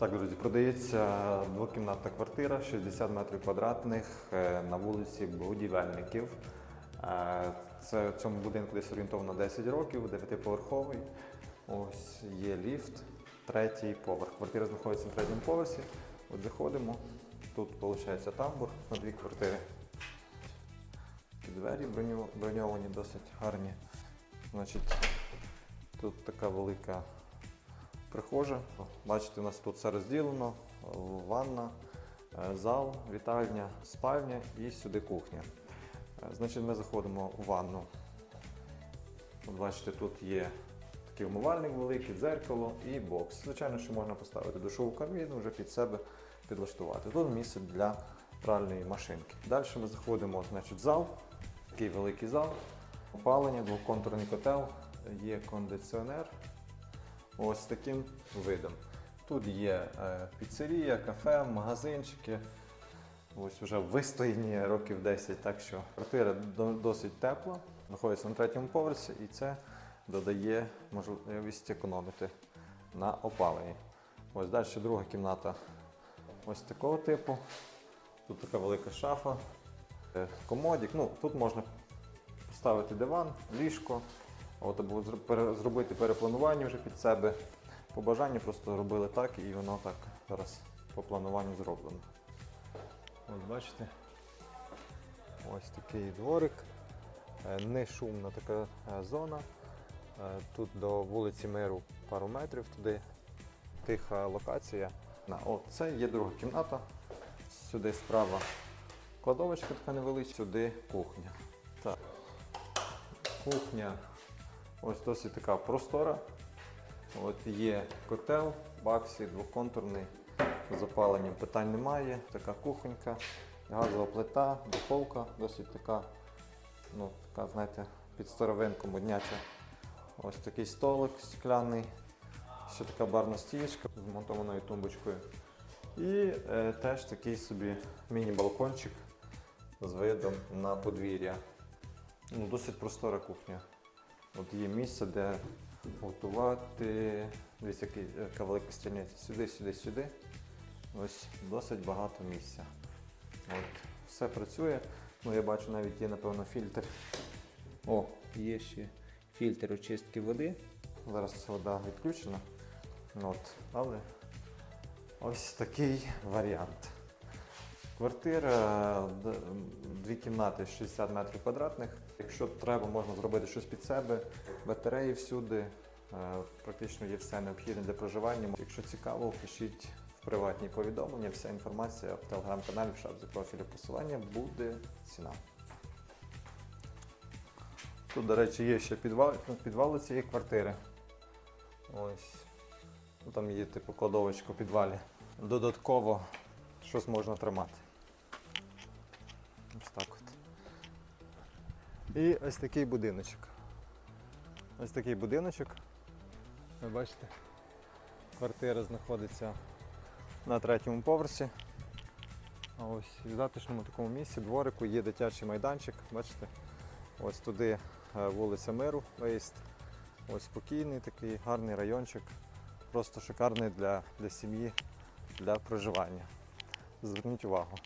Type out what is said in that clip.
Так, друзі, продається двокімнатна квартира, 60 метрів квадратних е, на вулиці Будівельників. Е, Це цьому будинку десь орієнтовно 10 років, 9-поверховий. Ось є ліфт, третій поверх. Квартира знаходиться на третьому поверсі. От заходимо. Тут виходить тамбур на дві квартири. Двері броньовані, досить гарні. Значить, тут така велика прихожа. Бачите, у нас тут все розділено: ванна, е, зал, вітальня, спальня і сюди кухня. Е, Значить, ми заходимо у ванну. Бачите, тут є такий умивальник великий, дзеркало і бокс. Звичайно, що можна поставити душову кабіну, вже під себе підлаштувати. Тут місце для пральної машинки. Далі ми заходимо значить, в зал, такий великий зал, опалення, двоконтурний котел, є кондиціонер. Ось таким видом. Тут є е, піцерія, кафе, магазинчики. Ось вже вистояні років 10, так що квартира досить тепла, знаходиться на третьому поверсі, і це додає можливість економити на опаленні. Ось далі друга кімната ось такого типу. Тут така велика шафа, е, комодік. Ну, тут можна поставити диван, ліжко, от, або зробити перепланування вже під себе. По бажанню просто робили так і воно так зараз по плануванню зроблено. Ось бачите, ось такий дворик, Е, не шумна така е, зона. Е, Тут до вулиці Миру пару метрів туди. Тиха локація. На, О, це є друга кімната. Сюди справа кладовочка така невеличка, сюди кухня. Так. Кухня ось досить така простора. От є котел, баксі, двоконтурний, з опаленням питань немає. Така кухонька, газова плита, духовка, досить така, ну, така, знаєте, під старовинку модняча. Ось такий столик скляний, ще така барна стієчка з монтованою тумбочкою. І е, теж такий собі міні-балкончик з видом на подвір'я. Ну, досить простора кухня. От є місце, де готувати. Дивіться, яка велика стільниця. Сюди, сюди, сюди. Ось досить багато місця. От, все працює. Ну, я бачу, навіть є, напевно, фільтр. О, є ще фільтр очистки води. Зараз вода відключена. От, але ось такий варіант. Квартира, дві кімнати 60 метрів квадратних. Якщо треба, можна зробити щось під себе, батареї всюди. Е, Практично є все необхідне для проживання. Якщо цікаво, пишіть в приватні повідомлення. Вся інформація в телеграм-каналі в шапці профілю посилання буде ціна. Тут, до речі, є ще підвал, підвал цієї квартири. Ось. Ну, Там є типу кладовочка у підвалі. Додатково щось можна тримати. Ось так от. І ось такий будиночок. Ось такий будиночок. Ви бачите, квартира знаходиться на третьому поверсі. А ось в затишному такому місці, дворику, є дитячий майданчик, бачите? Ось туди е, вулиця Миру, виїзд. Ось спокійний такий гарний райончик. Просто шикарний для, для сім'ї, для проживання. Зверніть увагу.